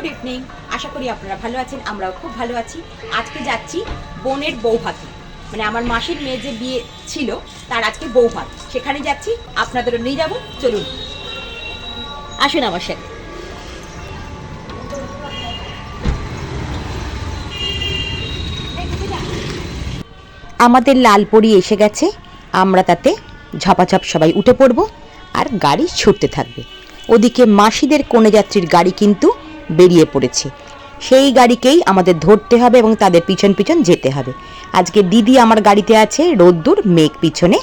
Good evening আশা করি আপনারা ভালো আছেন, আমরাও খুব ভালো আছি। আজকে যাচ্ছি বোনের বৌভাতে। মানে আমার মাসির মেয়ে যে বিয়ে ছিল, তার আজকে বৌভাত। সেখানে যাচ্ছি, আপনাদেরও নিয়ে যাব, চলুন। আসুন আমার সাথে। আমাদের লালপরি এসে গেছে, আমরা তাতে ঝপাঝপ সবাই উঠে পড়ব, আর গাড়ি ছুটতে থাকবে। ওদিকে মাসিদের কোণে যাত্রীর গাড়ি কিন্তু বেরিয়ে পড়েছে। সেই গাড়িকেই আমাদের ধরতে হবে এবং তাদের পিছন পিছন যেতে হবে। আজকে দিদি আমার গাড়িতে আছে, রোদ্দুর, মেঘ পিছনে,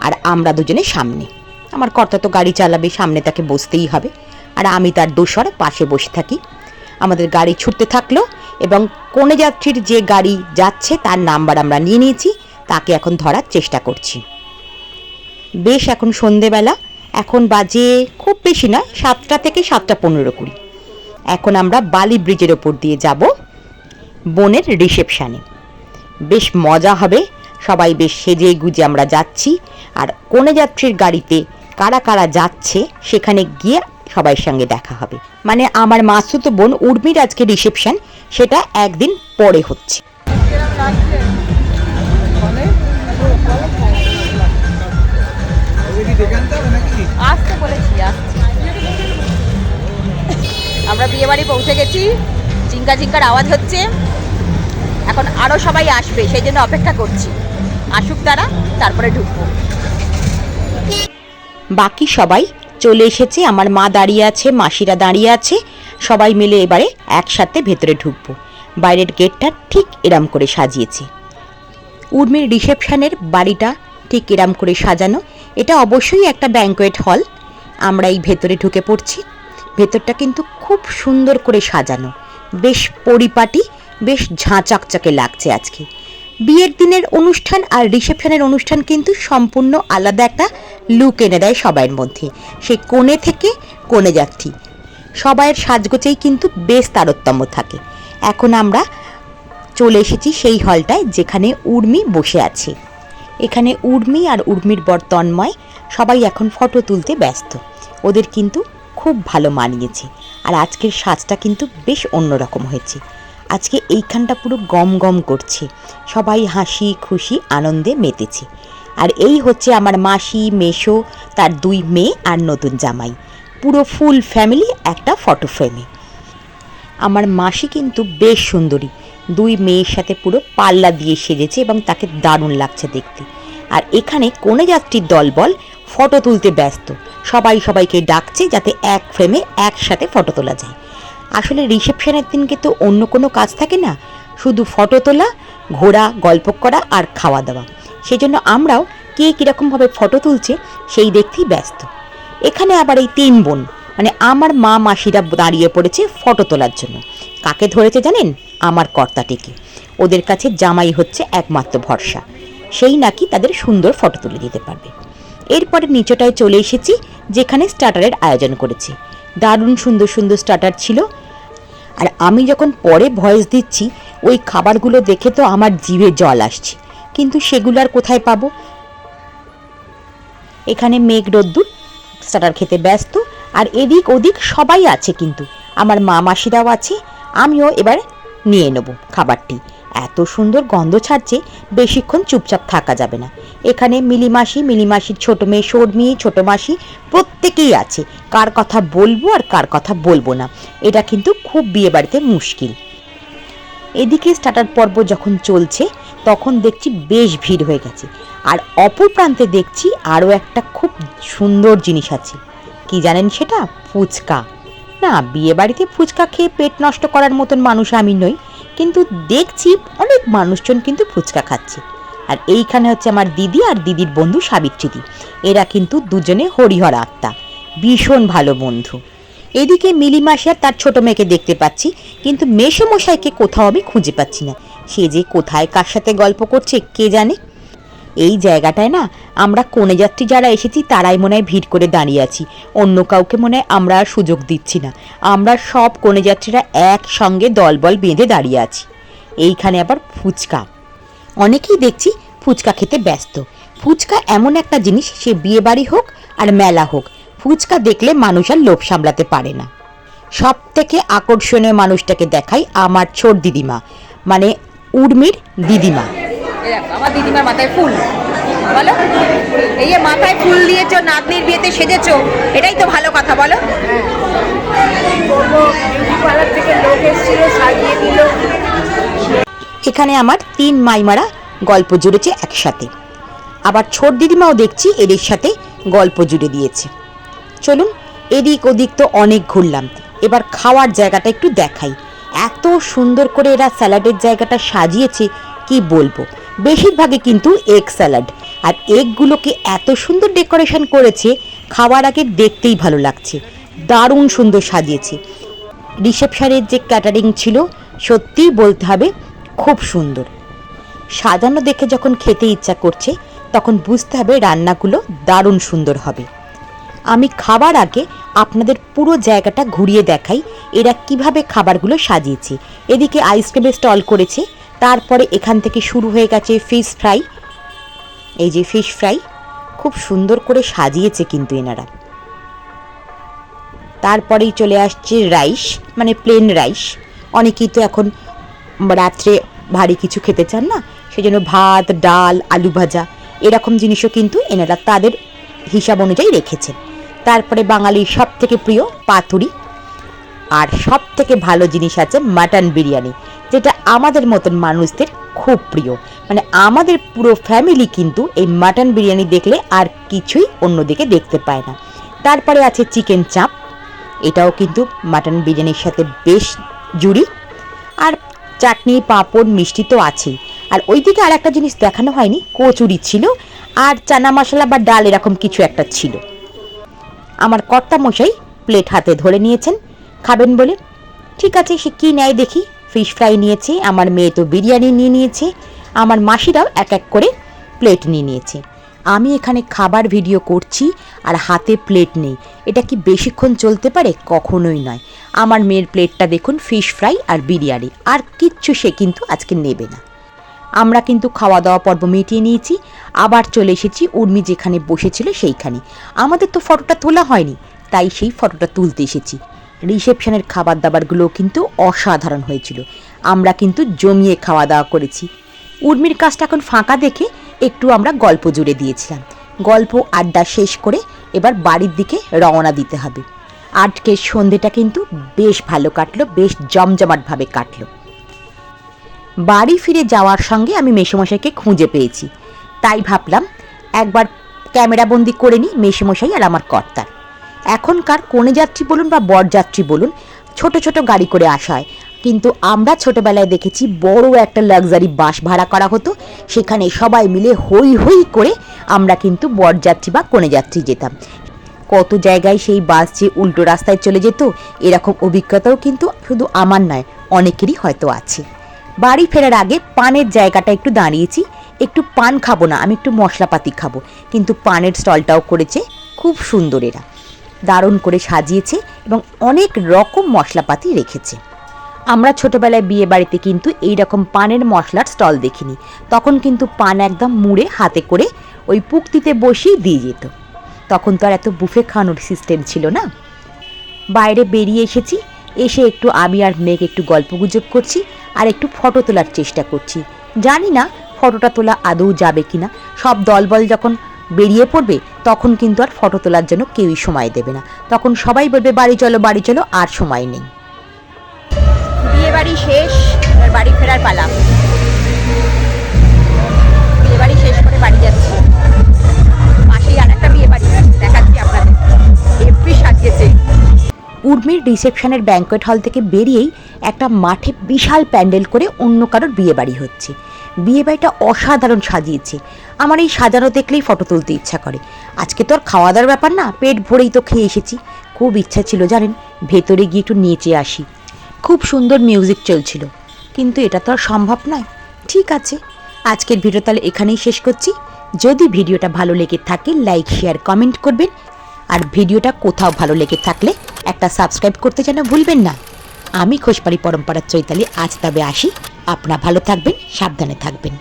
আর আমরা দুজনে সামনে। আমার কর্তা তো গাড়ি চালাবে, সামনে তাকে বসতেই হবে। আর আমি তার দোসর, পাশে বসে থাকি। আমাদের গাড়ি ছুটতে থাকল এবং কোণে যাত্রীর যে গাড়ি যাচ্ছে তার নাম্বার আমরা নিয়ে নিয়েছি, তাকে এখন ধরার চেষ্টা করছি। বেশ এখন সন্ধেবেলা, এখন বাজে খুব বেশি নয়, সাতটা থেকে সাতটা পনেরো কুড়ি। এখন আমরা বালি ব্রিজের ওপর দিয়ে যাব, বোনের রিসেপশানে। বেশ মজা হবে, সবাই বেশ সেজে গুজে আমরা যাচ্ছি, আর কোনে যাত্রীর গাড়িতে কারা কারা যাচ্ছে সেখানে গিয়ে সবার সঙ্গে দেখা হবে। মানে আমার মাসুতো বোন উর্মির আজকে রিসেপশন, সেটা একদিন পরে হচ্ছে। বিয়ে বাড়ি পৌঁছে গেছি। চিঙ্কা চিঙ্কার আওয়াজ হচ্ছে। এখন আরও সবাই আসবে, সেই জন্য অপেক্ষা করছি। আসুক তারা, তারপরে ঢুকবো। বাকি সবাই চলে এসেছে, আমার মা দাঁড়িয়ে আছে, মাসিরা দাঁড়িয়ে আছে। সবাই মিলে এবারে একসাথে ভেতরে ঢুকবো। বাইরের গেটটা ঠিক এরাম করে সাজিয়েছে। উর্মির রিসেপশনের বাড়িটা ঠিক এরাম করে সাজানো। এটা অবশ্যই একটা ব্যাঙ্কোয়েট হল। আমরা এই ভেতরে ঢুকে পড়ছি। ভেতরটা কিন্তু খুব সুন্দর করে সাজানো। বেশ পরিপাটি, বেশ ঝাঁচকচকে লাগছে আজকে। বিয়ের দিনের অনুষ্ঠান আর রিসেপশনের অনুষ্ঠান কিন্তু সম্পূর্ণ আলাদা একটা লুক এনে দেয় সবাইয়ের মধ্যে। সে কোণে থেকে কোণে যাত্রী সবাইয়ের সাজগোজেই কিন্তু বেশ তারতম্য থাকে। এখন আমরা চলে এসেছি সেই হলটায় যেখানে উর্মি বসে আছে। এখানে উর্মি আর উর্মির বর তন্ময় সবাই এখন ফটো তুলতে ব্যস্ত। ওদের কিন্তু খুব ভালো মানিয়েছে। আর আজকের সাজটা কিন্তু বেশ অন্যরকম হয়েছে। আজকে এইখানটা পুরো গম গম করছে। সবাই হাসি খুশি আনন্দে মেতেছে। আর এই হচ্ছে আমার মাসি মেশো, তার দুই মেয়ে আর নতুন জামাই। পুরো ফুল ফ্যামিলি একটা ফটো ফ্রেমে। আমার মাসি কিন্তু বেশ সুন্দরী। দুই মেয়ের সাথে পুরো পাল্লা দিয়ে সেজেছে এবং তাকে দারুণ লাগছে দেখতে। আর এখানে কোনে যাত্রীর দলবল ফটো তুলতে ব্যস্ত। সবাই সবাইকে ডাকছে যাতে এক ফ্রেমে একসাথে ফটো তোলা যায়। আসলে রিসেপশনের দিনকে তো অন্য কোনো কাজ থাকে না। শুধু ফটো তোলা, ঘোরা, গল্প করা আর খাওয়া দাওয়া। সেই জন্য আমরাও কে কীরকমভাবে ফটো তুলছে সেই দেখতেই ব্যস্ত। এখানে আবার এই তিন বোন মানে আমার মা মাসিরা দাঁড়িয়ে পড়েছে ফটো তোলার জন্য। কাকে ধরেছে জানেন? আমার কর্তাটিকে। ওদের কাছে জামাই হচ্ছে একমাত্র ভরসা। সেই নাকি তাদের সুন্দর ফটো তুলে দিতে পারবে। এরপরে নিচটায় চলে এসেছি, যেখানে স্টার্টারের আয়োজন করেছি। দারুণ সুন্দর সুন্দর স্টার্টার ছিল। আর আমি যখন পরে ভয়েস দিচ্ছি, ওই খাবারগুলো দেখে তো আমার জিভে জল আসছে। কিন্তু সেগুলো আর কোথায় পাবো? এখানে মেঘ রোদ্দুর স্টার্টার খেতে ব্যস্ত, আর এদিক ওদিক সবাই আছে কিন্তু। আমার মা মাসিরাও আছে, আমিও এবার নিয়ে নেব খাবারটি। এত সুন্দর গন্ধ ছাড়ছে, বেশিক্ষণ চুপচাপ থাকা যাবে না। এখানে মিলিমাসি, মিলিমাসির ছোট মেয়ে সর্মি ছোট মাসি প্রত্যেকেই আছে। কার কথা বলব আর কার কথা বলব না। এটা কিন্তু খুব বিয়ে বাড়িতে মুশকিল। এদিকে স্টার্টার পর্ব যখন চলছে, তখন দেখছি বেশ ভিড় হয়ে গেছে। আর অপর প্রান্তে দেখছি আরও একটা খুব সুন্দর জিনিস আছে। কি জানেন সেটা? ফুচকা। না বিয়ে বাড়িতে ফুচকা খেয়ে পেট নষ্ট করার মতন মানুষ আমি নই। কিন্তু দেখছি অনেক মানুষজন কিন্তু ফুচকা খাচ্ছে। আর এইখানে হচ্ছে আমার দিদি আর দিদির বন্ধু সাবিত্রীদি। এরা কিন্তু দুজনে হরিহর আত্মা। ভীষণ ভালো বন্ধু। এদিকে মিলিমাসি আর তার ছোট মেয়েকে দেখতে পাচ্ছি, কিন্তু মেসমশাইকে কোথাও আমি খুঁজে পাচ্ছি না। সে যে কোথায়, কার সাথে গল্প করছে, কে জানে? এই জায়গাটায় না আমরা কোণে যাত্রী যারা এসেছি তারাই মনে হয় ভিড় করে দাঁড়িয়ে আছি। অন্য কাউকে মনে হয় আমরা আর সুযোগ দিচ্ছি না। আমরা সব কোণে যাত্রীরা একসঙ্গে দলবল বেঁধে দাঁড়িয়ে আছি। এইখানে আবার ফুচকা। অনেকেই দেখছি ফুচকা খেতে ব্যস্ত। ফুচকা এমন একটা জিনিস, সে বিয়ে বাড়ি হোক আর মেলা হোক, ফুচকা দেখলে মানুষ আর লোভ সামলাতে পারে না। সব থেকে আকর্ষণীয় মানুষটাকে দেখাই আমার ছোট দিদিমা মানে উর্মির দিদিমা। আমার দিদিমার মাথায় ফুল। বলো? এই যে মাথায় ফুল দিয়েছ, নাতনির বিয়েতে সেজেছো, এটাই তো ভালো কথা, বলো? এখানে আমার তিন মাইমারা গল্প জুড়েছে একসাথে। আবার ছোট দিদিমাও দেখছি এদের সাথে গল্প জুড়ে দিয়েছে। চলুন, এদিক ওদিক তো অনেক ঘুরলাম। এবার খাওয়ার জায়গাটা একটু দেখাই। এত সুন্দর করে এরা স্যালাডের জায়গাটা সাজিয়েছে, কি বলব? বেশিরভাগে কিন্তু এগ স্যালাড। আর এগগুলোকে এত সুন্দর ডেকোরেশন করেছে, খাওয়ার আগে দেখতেই ভালো লাগছে। দারুণ সুন্দর সাজিয়েছে। রিসেপশনের যে ক্যাটারিং ছিল, সত্যিই বলতে হবে খুব সুন্দর। সাজানো দেখে যখন খেতে ইচ্ছা করছে, তখন বুঝতে হবে রান্নাগুলো দারুণ সুন্দর হবে। আমি খাবার আগে আপনাদের পুরো জায়গাটা ঘুরিয়ে দেখাই, এরা কীভাবে খাবারগুলো সাজিয়েছে। এদিকে আইসক্রিমের স্টল করেছে তারপরে এখান থেকে শুরু হয়ে গেছে ফিশ ফ্রাই এই যে ফিশ ফ্রাই খুব সুন্দর করে সাজিয়েছে কিন্তু এনারা। তারপরেই চলে আসছে রাইস মানে প্লেন রাইস অনেকেই তো এখন রাত্রে ভারী কিছু খেতে চান না, সেজন্য ভাত, ডাল, আলু ভাজা, এরকম জিনিসও কিন্তু এনারা তাদের হিসাব অনুযায়ী রেখেছেন তারপরে বাঙালির সব থেকে প্রিয় পাতুরি। আর সব থেকে ভালো জিনিস আছে মাটন বিরিয়ানি। আমাদের মতন মানুষদের খুব প্রিয়। মানে আমাদের পুরো ফ্যামিলি কিন্তু এই মাটন বিরিয়ানি দেখলে আর কিছুই অন্যদিকে দেখতে পায় না। তারপরে আছে চিকেন চাপ এটাও কিন্তু মাটন বিরিয়ানির সাথে বেশ জুড়ি। আর চাটনি, পাঁপড়, মিষ্টি তো আছেই। আর ওইদিকে আর একটা জিনিস দেখানো হয়নি, কচুরি ছিল আর চানা মশলা বা ডাল এরকম কিছু একটা ছিল। আমার কর্তা মশাই প্লেট হাতে ধরে নিয়েছেন, খাবেন বলে। ঠিক আছে, সে কী নেয় দেখি। ফিশ ফ্রাই নিয়েছে, আমার মেয়ে তো বিরিয়ানি নিয়ে নিয়েছে, আমার মাসিরাও এক এক করে প্লেট নিয়ে নিয়েছে। আমি এখানে খাবার ভিডিও করছি আর হাতে প্লেট নেই। এটা কি বেশিক্ষণ চলতে পারে? কখনোই নয়। আমার মেয়ের প্লেটটা দেখুন ফিশ ফ্রাই আর বিরিয়ানি। আর কিচ্ছু সে কিন্তু আজকে নেবে না। আমরা কিন্তু খাওয়া দাওয়া পর্ব মিটিয়ে নিয়েছি, আবার চলে এসেছি উর্মি যেখানে বসেছিল সেইখানে। আমাদের তো ফটোটা তোলা হয়নি, তাই সেই ফটোটা তুলতে এসেছি। রিসেপশনের খাবার দাবারগুলো কিন্তু অসাধারণ হয়েছিল। আমরা কিন্তু জমিয়ে খাওয়া দাওয়া করেছি। উর্মির কাজটা এখন ফাঁকা দেখে একটু আমরা গল্প জুড়ে দিয়েছিলাম। গল্প আড্ডা শেষ করে এবার বাড়ির দিকে রওনা দিতে হবে। আজকের সন্ধেটা কিন্তু বেশ ভালো কাটলো, বেশ জমজমাটভাবে কাটলো। বাড়ি ফিরে যাওয়ার সঙ্গে আমি মেসোমশাইকে খুঁজে পেয়েছি। তাই ভাবলাম, একবার ক্যামেরাবন্দি করে নিই মেসোমশাই আর আমার কর্তার। এখনকার কনে যাত্রী বলুন বা বরযাত্রী বলুন, ছোট ছোট গাড়ি করে আসা হয়। কিন্তু আমরা ছোটবেলায় দেখেছি বড় একটা লাক্সারি বাস ভাড়া করা হতো। সেখানে সবাই মিলে হই হই করে আমরা কিন্তু বরযাত্রী বা কনে যাত্রী যেতাম। কত জায়গায় সেই বাস যে উল্টো রাস্তায় চলে যেত, এরকম অভিজ্ঞতাও কিন্তু শুধু আমার নয়, অনেকেরই হয়তো আছে। বাড়ি ফেরার আগে পানের জায়গাটা একটু দাঁড়িয়েছি, একটু পান খাব না, আমি একটু মশলাপাতি খাব। কিন্তু পানের স্টলটাও করেছে খুব সুন্দর এরা। দারুণ করে সাজিয়েছে এবং অনেক রকম মশলাপাতি রেখেছে। আমরা ছোটবেলায় বিয়ে বাড়িতে কিন্তু এই রকম পানের মশলার স্টল দেখিনি। তখন কিন্তু পান একদম মুড়ে হাতে করে ওই পুক্তিতে বসিয়ে দিয়ে যেত। তখন তো আর এত বুফে খাওয়ানোর সিস্টেম ছিল না। বাইরে বেরিয়ে এসেছি, এসে একটু আমি আর মেঘ একটু গল্পগুজব করছি আর একটু ফটো তোলার চেষ্টা করছি। জানি না ফটোটা তোলা আদৌ যাবে কিনা। সব দলবল যখন বেরিয়ে পড়বে, তখন কিন্তু আর ফটো তোলার জন্য কেউই সময় দেবে না। তখন সবাই বলবে, বাড়ি চলো বাড়ি চলো, আর সময় নেই। বিয়ে বাড়ি শেষ বাড়ি ফেরার পালা। বিয়ে বাড়ি শেষ করে বাড়ি যাচ্ছি। পাশেই আর একটা বিয়ে বাড়ি দেখাচ্ছি আপনাদের। এমপি সাজিয়েছে। উর্মির রিসেপশনের ব্যাঙ্কোয়েট হল থেকে বেরিয়েই একটা মাঠে বিশাল প্যান্ডেল করে অন্য কারোর বিয়ে বাড়ি হচ্ছে। বিয়ে বাড়িটা অসাধারণ সাজিয়েছে। আমার এই সাজানো দেখলেই ফটো তুলতে ইচ্ছা করে। আজকে তো আর খাওয়া দাওয়ার ব্যাপার না, পেট ভরেই তো খেয়ে এসেছি। খুব ইচ্ছা ছিল, জানেন, ভেতরে গিয়ে একটু নেচে আসি। খুব সুন্দর মিউজিক চলছিল। কিন্তু এটা তো আর সম্ভব নয়। ঠিক আছে, আজকের ভিডিও তাহলে এখানেই শেষ করছি। যদি ভিডিওটা ভালো লেগে থাকে লাইক শেয়ার কমেন্ট করবেন। আর ভিডিওটা কোথাও ভালো লেগে থাকলে একটা সাবস্ক্রাইব করতে যেন ভুলবেন না। আমি খোসপাড়ি পরম্পরার চৈতালি আজ তবে আসি। আপনারা ভালো থাকবেন, সাবধানে থাকবেন।